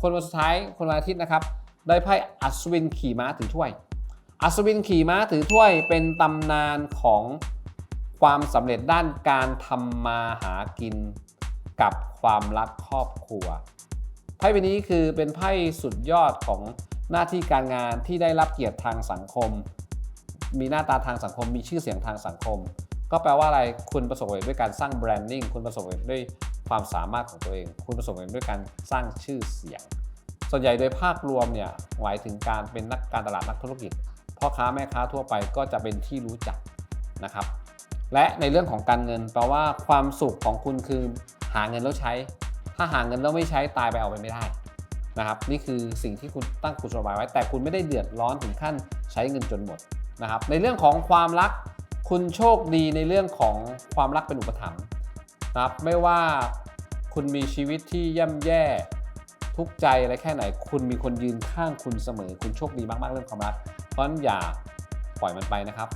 คนวันสุดท้ายคนวันอาทิตย์นะครับ ได้ไพ่อัศวินขี่ม้าถือถ้วย อัศวินขี่ม้าถือถ้วยเป็นตำนานของความสำเร็จด้านการทำมาหากินกับความรักครอบครัว ไพ่ใบนี้คือเป็นไพ่สุดยอดของหน้าที่การงานที่ได้รับเกียรติทางสังคม มีหน้าตาทางสังคม มีชื่อเสียงทางสังคม ก็แปลว่าอะไรคุณประสบเร็จด้วยการสร้างแบรนดิ้งคุณประสบเร็จด้วย ความสามารถของตัวเอง คุณประสบความสำเร็จด้วยการสร้างชื่อเสียง ส่วนใหญ่โดยภาพรวมเนี่ยหมายถึงการเป็นนักการตลาดนักธุรกิจพ่อค้าแม่ค้าทั่วไปก็จะเป็นที่รู้จักนะครับ และในเรื่องของการเงินแปลว่าความสุขของคุณคือหาเงินแล้วใช้ ถ้าหาเงินแล้วไม่ใช้ตายไปเอาไปไม่ได้นะครับนี่คือสิ่งที่คุณตั้งกุศโลบายไว้ แต่คุณไม่ได้เดือดร้อนถึงขั้นใช้เงินจนหมดนะครับในเรื่องของความรักคุณโชคดีในเรื่องของความรักเป็นอุปถัมภ์นะครับไม่ว่า คุณมีชีวิตที่ย่ำแย่ทุกใจอะไรแค่ไหน คุณมีคนยืนข้างคุณเสมอ คุณโชคดีมากๆเรื่องความรัก เพราะฉะนั้นอย่าปล่อยมันไปนะครับ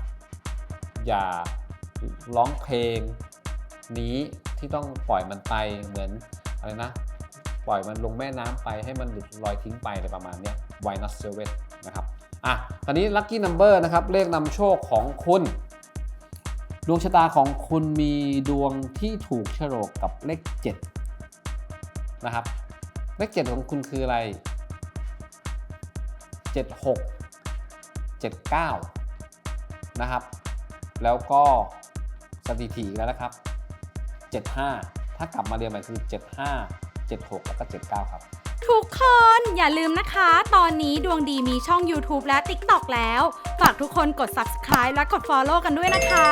อย่าร้องเพลงนี้ที่ต้องปล่อยมันไปเหมือนอะไรนะ ปล่อยมันลงแม่น้ำไปให้มันหลุดลอยทิ้งไปอะไรประมาณนี้ Why not s e v e นะครับอะตอนนี้ lucky number นะครับเลขนำโชคของคุณดวงชะตาของคุณมีดวงที่ถูกโฉลกกับเลข 7 นะครับ เลข 7 ของคุณคืออะไร 76 79 นะครับ แล้วก็สถิติแล้วนะครับ 75 ถ้ากลับมาเรียนใหม่คือ 75 76 แล้วก็ 79 ครับทุกคนอย่าลืมนะคะ ตอนนี้ดวงดีมีช่อง YouTube และ TikTok แล้ว ฝากทุกคนกด subscribe และกด follow กันด้วยนะคะ